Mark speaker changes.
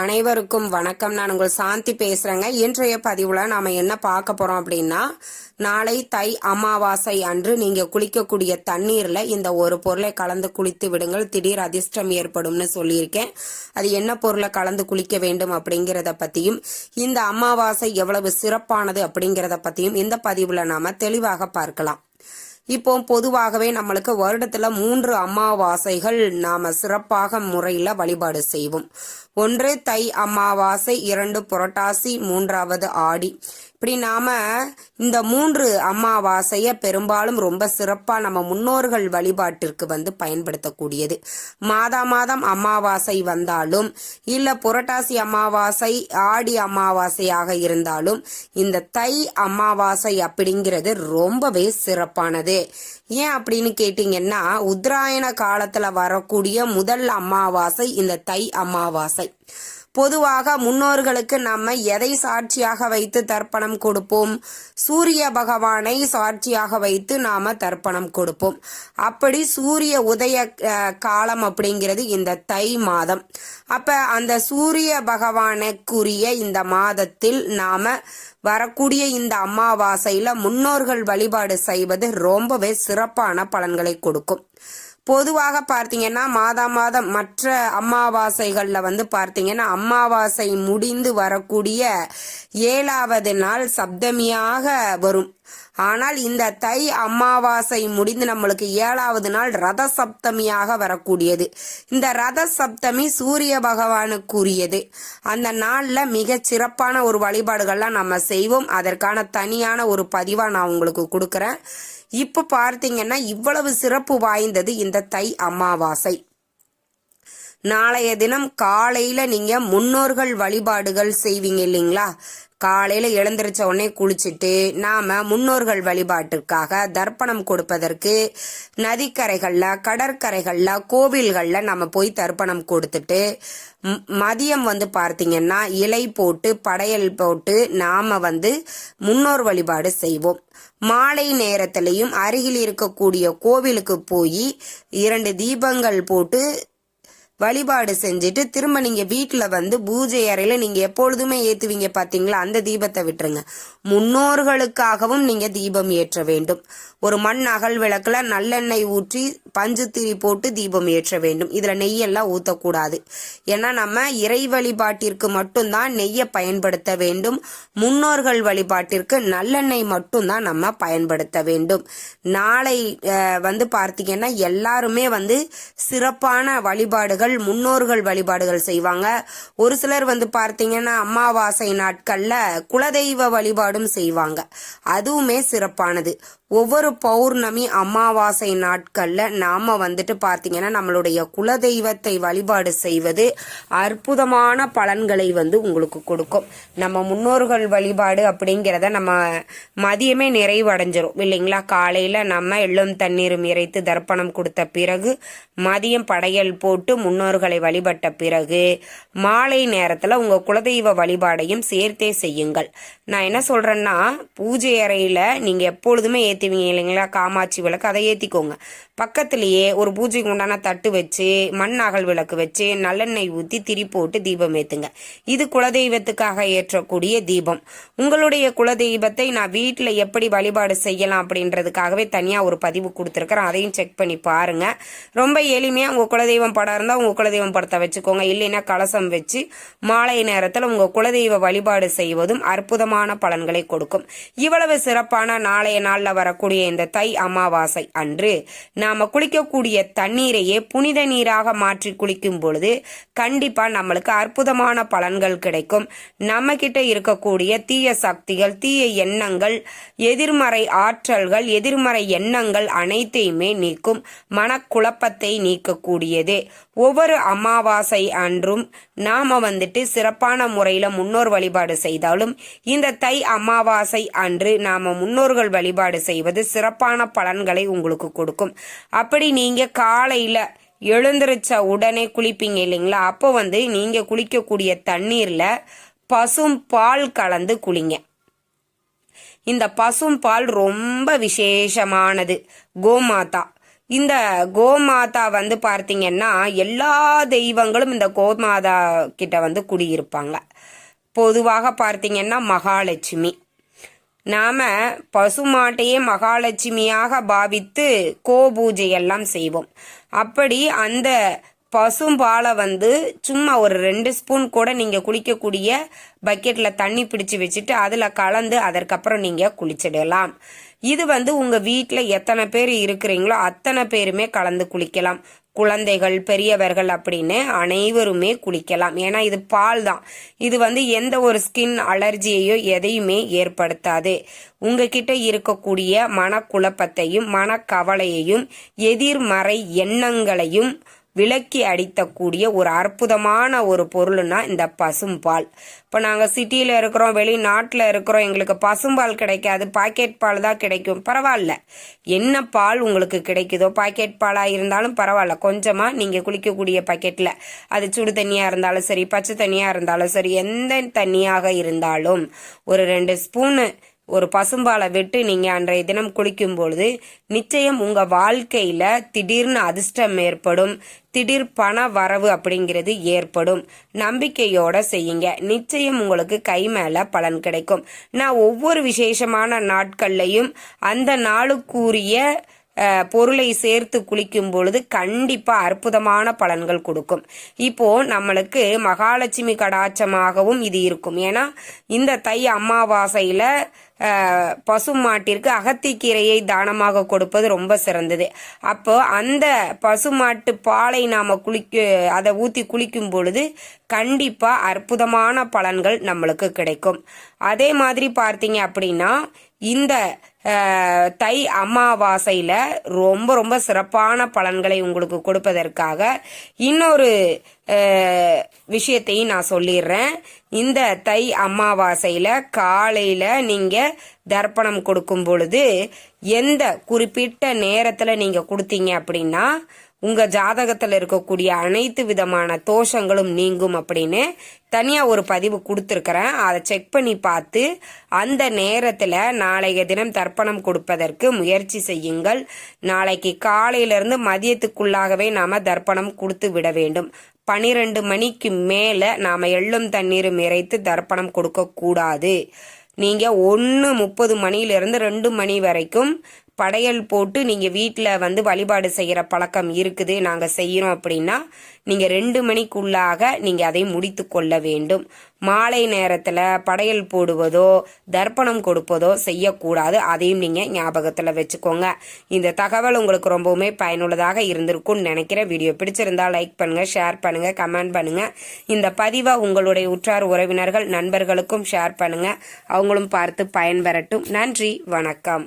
Speaker 1: அனைவருக்கும் வணக்கம். நான் உங்கள் சாந்தி பேசுறேங்க. இன்றைய பதிவுல நாம என்ன பார்க்க போறோம் அப்படின்னா நாளை தை அமாவாசை அன்று நீங்க குளிக்கக்கூடிய தண்ணீர்ல இந்த ஒரு பொருளை கலந்து குளித்து விடுங்கள். திடீர் அதிர்ஷ்டம் ஏற்படும்னு சொல்லியிருக்கேன். அது என்ன பொருளை கலந்து குளிக்க வேண்டும் அப்படிங்கிறத பத்தியும் இந்த அமாவாசை எவ்வளவு சிறப்பானது அப்படிங்கிறத பத்தியும் இந்த பதிவுல நாம தெளிவாக பார்க்கலாம். இப்போ பொதுவாகவே நம்மளுக்கு வருடத்துல மூன்று அமாவாசைகள் நாம சிறப்பாக முறையில வழிபாடு செய்வோம். ஒன்று தை அமாவாசை இரண்டு புரட்டாசி மூன்றாவது ஆடி. இப்படி நாம இந்த மூன்று அமாவாசைய பெரும்பாலும் ரொம்ப சிறப்பா நம்ம முன்னோர்கள் வழிபாட்டிற்கு வந்து பயன்படுத்தக்கூடியது. மாதா மாதம் அமாவாசை வந்தாலும் இல்ல புரட்டாசி அமாவாசை ஆடி அமாவாசையாக இருந்தாலும் இந்த தை அமாவாசை அப்படிங்கிறது ரொம்பவே சிறப்பானது. ஏன் அப்படின்னு கேட்டீங்கன்னா உத்தராயண காலத்துல வரக்கூடிய முதல் அமாவாசை இந்த தை அமாவாசை. பொதுவாக முன்னோர்களுக்கு நம்ம எதை சாட்சியாக வைத்து தர்ப்பணம் கொடுப்போம்? சூரிய பகவானை சாட்சியாக வைத்து நாம தர்ப்பணம் கொடுப்போம். அப்படி சூரிய உதய காலம் அப்படிங்கிறது இந்த தை மாதம். அப்ப அந்த சூரிய பகவானுக்குரிய இந்த மாதத்தில் நாம வரக்கூடிய இந்த அமாவாசையில முன்னோர்கள் வழிபாடு செய்வது ரொம்பவே சிறப்பான பலன்களை கொடுக்கும். பொதுவாக பார்த்தீங்கன்னா மாதா மாதம் மற்ற அமாவாசைகளில் வந்து பார்த்தீங்கன்னா அமாவாசை முடிந்து வரக்கூடிய ஏழாவது நாள் சப்தமியாக வரும். ஆனால் இந்த தை அமாவாசை முடிந்து நம்மளுக்கு ஏழாவது நாள் ரத சப்தமியாக வரக்கூடியது. இந்த ரத சப்தமி சூரிய பகவானுக்குரியது. அந்த நாளில் மிக சிறப்பான ஒரு வழிபாடுகள்லாம் நம்ம செய்வோம். அதற்கான தனியான ஒரு பதிவா நான் உங்களுக்கு கொடுக்குறேன். இப்போ பார்த்தீங்கன்னா இவ்வளவு சிறப்பு வாய்ந்தது இந்த தை அமாவாசை. நாளைய தினம் காலையில நீங்க முன்னோர்கள் வழிபாடுகள் செய்வீங்க இல்லைங்களா? காலையில எழுந்திருச்ச உடனே குளிச்சுட்டு நாம முன்னோர்கள் வழிபாட்டிற்காக தர்ப்பணம் கொடுப்பதற்கு நதிக்கரைகள்ல கடற்கரைகள்ல கோவில்கள்ல நம்ம போய் தர்ப்பணம் கொடுத்துட்டு மதியம் வந்து பார்த்தீங்கன்னா இலை போட்டு படையல் போட்டு நாம வந்து முன்னோர் வழிபாடு செய்வோம். மாலை நேரத்திலையும் அருகில் இருக்கக்கூடிய கோவிலுக்கு போய் இரண்டு தீபங்கள் போட்டு வழிபாடு செஞ்சுட்டு திரும்ப நீங்க வீட்டுல வந்து பூஜை அறையில நீங்க எப்பொழுதுமே ஏத்துவீங்க பாத்தீங்களா? அந்த தீபத்தை விட்டுருங்க. முன்னோர்களுக்காகவும் நீங்க தீபம் ஏற்ற வேண்டும். ஒரு மண் அகல் விளக்குல நல்லெண்ணெய் ஊற்றி பஞ்சு போட்டு தீபம் ஏற்ற வேண்டும். இதுல நெய்யெல்லாம் ஊத்தக்கூடாது. ஏன்னா நம்ம இறை வழிபாட்டிற்கு மட்டும்தான் நெய்யை பயன்படுத்த வேண்டும். முன்னோர்கள் வழிபாட்டிற்கு நல்லெண்ணெய் மட்டும்தான் நம்ம பயன்படுத்த வேண்டும். நாளை வந்து பார்த்தீங்கன்னா எல்லாருமே வந்து சிறப்பான வழிபாடுகள் முன்னோர்கள் வழிபாடுகள் செய்வாங்க. ஒரு சிலர் வந்து பார்த்தீங்கன்னா அமாவாசை நாட்களில் குலதெய்வ வழிபாடும் செய்வாங்க. அதுவுமே சிறப்பானது. ஒவ்வொரு பௌர்ணமி அமாவாசை நாட்களில் நாம் வந்துட்டு பார்த்தீங்கன்னா நம்மளுடைய குலதெய்வத்தை வழிபாடு செய்வது அற்புதமான பலன்களை வந்து உங்களுக்கு கொடுக்கும். நம்ம முன்னோர்கள் வழிபாடு அப்படிங்கிறத நம்ம மதியமே நிறைவடைஞ்சிரும் இல்லைங்களா? காலையில் நம்ம எள்ளும் தண்ணீரும் இறைத்து தர்ப்பணம் கொடுத்த பிறகு மதியம் படையல் போட்டு முன்னோர்களை வழிபட்ட பிறகு மாலை நேரத்தில் உங்கள் குலதெய்வ வழிபாடையும் சேர்த்தே செய்யுங்கள். நான் என்ன சொல்கிறேன்னா பூஜை அறையில் நீங்கள் எப்பொழுதுமே ஏற்றுவீங்க இல்லைங்களா? காமாட்சி விளக்கு அதை ஏற்றிக்கோங்க பக்கத்திலேயே ஒரு பூஜைக்கு உண்டான தட்டு வச்சு மண் அகல் விளக்கு வச்சு நல்லெண்ணெய் ஊற்றி திரி போட்டு தீபம் ஏற்றுங்க இது குலதெய்வத்துக்காக ஏற்றக்கூடிய தீபம். உங்களுடைய குலதெய்வத்தை நான் வீட்டில் எப்படி வழிபாடு செய்யலாம் அப்படின்றதுக்காகவே தனியாக ஒரு பதிவு கொடுத்துருக்குறேன். அதையும் செக் பண்ணி பாருங்கள் ரொம்ப எளிமையாக உங்கள் குலதெய்வம் படம் இருந்தால் உங்கள் குலதெய்வம் படத்தை வச்சுக்கோங்க. இல்லைன்னா கலசம் வச்சு மாலை நேரத்தில் உங்கள் குலதெய்வ வழிபாடு செய்வதும் அற்புதமான பலன்களை கொடுக்கும். இவ்வளவு சிறப்பான நாளைய நாளில் வரக்கூடிய இந்த தை அமாவாசை அன்று நாம குளிக்கக்கூடிய தண்ணீரையே புனித நீராக மாற்றி குளிக்கும் பொழுது கண்டிப்பா நம்மளுக்கு அற்புதமான பலன்கள் கிடைக்கும். நம்ம கிட்ட இருக்கக்கூடிய தீய சக்திகள் தீய எண்ணங்கள் எதிர்மறை ஆற்றல்கள் எதிர்மறை எண்ணங்கள் அனைத்தையுமே நீக்கும் மனக்குழப்பத்தை நீக்கக்கூடியது. ஒவ்வொரு அமாவாசை அன்றும் நாம வந்துட்டு சிறப்பான முறையில் முன்னோர் வழிபாடு செய்தாலும் இந்த தை அமாவாசை அன்று நாம முன்னோர்கள் வழிபாடு செய்வது சிறப்பான பலன்களை உங்களுக்கு கொடுக்கும். அப்படி நீங்க காலையில எழுந்திருச்ச உடனே குளிப்பீங்க இல்லைங்களா? அப்போ வந்து நீங்க குளிக்கக்கூடிய தண்ணீர்ல பசும் பால் கலந்து குளிங்க. இந்த பசும் பால் ரொம்ப விசேஷமானது. கோமாதா. இந்த கோமாதா வந்து பார்த்தீங்கன்னா எல்லா தெய்வங்களும் இந்த கோமாதா கிட்ட வந்து குடியிருப்பாங்க. பொதுவாக பார்த்தீங்கன்னா மகாலட்சுமி. நாம பசுமாட்டையே மகாலட்சுமியாக பாவித்து கோ செய்வோம். அப்படி அந்த பசும்பாலை வந்து சும்மா ஒரு ரெண்டு ஸ்பூன் கூட நீங்கள் குளிக்கக்கூடிய பக்கெட்டில் தண்ணி பிடிச்சு வச்சுட்டு அதில் கலந்து அதற்கப்புறம் நீங்கள் குளிச்சிடலாம். இது வந்து உங்கள் வீட்டில் எத்தனை பேர் இருக்கிறீங்களோ அத்தனை பேருமே கலந்து குளிக்கலாம். குழந்தைகள் பெரியவர்கள் அப்படின்னு அனைவருமே குளிக்கலாம். ஏன்னா இது பால் தான். இது வந்து எந்த ஒரு ஸ்கின் அலர்ஜியையோ எதையுமே ஏற்படுத்தாது. உங்ககிட்ட இருக்கக்கூடிய மனக்குழப்பத்தையும் மனக்கவலையையும் எதிர்மறை எண்ணங்களையும் விலக்கி அடித்தக்கூடிய ஒரு அற்புதமான ஒரு பொருள்னா இந்த பசும்பால். இப்போ நாங்கள் சிட்டியில் இருக்கிறோம் வெளிநாட்டில் இருக்கிறோம் எங்களுக்கு பசும்பால் கிடைக்காது பாக்கெட் பால் தான் கிடைக்கும். பரவாயில்ல. என்ன பால் உங்களுக்கு கிடைக்குதோ பாக்கெட் பாலாக இருந்தாலும் பரவாயில்ல. கொஞ்சமாக நீங்கள் குளிக்கக்கூடிய பாக்கெட்டில் அது சுடு தண்ணியாக இருந்தாலும் சரி பச்சை தண்ணியாக இருந்தாலும் சரி எந்த தண்ணியாக இருந்தாலும் ஒரு ரெண்டு ஸ்பூனு ஒரு பசும்பாலை விட்டு நீங்கள் அன்றைய தினம் குளிக்கும் பொழுது நிச்சயம் உங்கள் வாழ்க்கையில் திடீர்னு அதிர்ஷ்டம் ஏற்படும். திடீர் பண வரவு அப்படிங்கிறது ஏற்படும். நம்பிக்கையோட செய்யுங்க. நிச்சயம் உங்களுக்கு கை மேல பலன் கிடைக்கும். நான் ஒவ்வொரு விசேஷமான நாட்கள்லையும் அந்த நாளுக்குரிய பொருளை சேர்த்து குளிக்கும் பொழுது கண்டிப்பா அற்புதமான பலன்கள் கொடுக்கும். இப்போ நம்மளுக்கு மகாலட்சுமி கடாட்சமாகவும் இது இருக்கும். ஏன்னா இந்த தை அமாவாசையில பசு மாட்டிற்கு அகத்திக்கீரையை தானமாக கொடுப்பது ரொம்ப சிறந்தது. அப்போ அந்த பசுமாட்டு பாலை நாம குளிக்க அதை ஊற்றி குளிக்கும் பொழுது கண்டிப்பாக அற்புதமான பலன்கள் நம்மளுக்கு கிடைக்கும். அதே மாதிரி பார்த்தீங்க அப்படின்னா இந்த தை அமாவாசையில் ரொம்ப ரொம்ப சிறப்பான பலன்களை உங்களுக்கு கொடுப்பதற்காக இன்னொரு விஷயத்தையும் நான் சொல்லிடுறேன். இந்த தை அமாவாசையில் காலையில் நீங்கள் தர்ப்பணம் கொடுக்கும் பொழுது எந்த குறிப்பிட்ட நேரத்தில் நீங்கள் கொடுத்தீங்க அப்படின்னா உங்கள் ஜாதகத்தில் இருக்கக்கூடிய அனைத்து விதமான தோஷங்களும் நீங்கும் அப்படின்னு தனியாக ஒரு பதிவு கொடுத்துருக்குறேன். அதை செக் பண்ணி பார்த்து அந்த நேரத்தில் நாளைய தினம் தர்ப்பணம் கொடுப்பதற்கு முயற்சி செய்யுங்கள். நாளைக்கு காலையிலிருந்து மதியத்துக்குள்ளாகவே நாம் தர்ப்பணம் கொடுத்து விட வேண்டும். பனிரெண்டு மணிக்கு மேலே நாம் எள்ளும் தண்ணீரும் இறைத்து தர்ப்பணம் கொடுக்கக்கூடாது. நீங்கள் ஒன்று முப்பது மணியிலிருந்து ரெண்டு மணி வரைக்கும் படையல் போட்டு நீங்கள் வீட்டில் வந்து வழிபாடு செய்கிற பழக்கம் இருக்குது. நாங்கள் செய்கிறோம் அப்படின்னா நீங்கள் ரெண்டு மணிக்குள்ளாக நீங்கள் அதை முடித்து கொள்ள வேண்டும். மாலை நேரத்தில் படையல் போடுவதோ தர்ப்பணம் கொடுப்பதோ செய்யக்கூடாது. அதையும் நீங்கள் ஞாபகத்தில் வச்சுக்கோங்க. இந்த தகவல் உங்களுக்கு ரொம்பவுமே பயனுள்ளதாக இருந்திருக்கும்னு நினைக்கிறேன். வீடியோ பிடிச்சிருந்தா லைக் பண்ணுங்கள் ஷேர் பண்ணுங்கள் கமெண்ட் பண்ணுங்கள் இந்த பதிவை உங்களுடைய உற்றார் உறவினர்கள் நண்பர்களுக்கும் ஷேர் பண்ணுங்கள் அவங்களும் பார்த்து பயன்பெறட்டும் நன்றி வணக்கம்.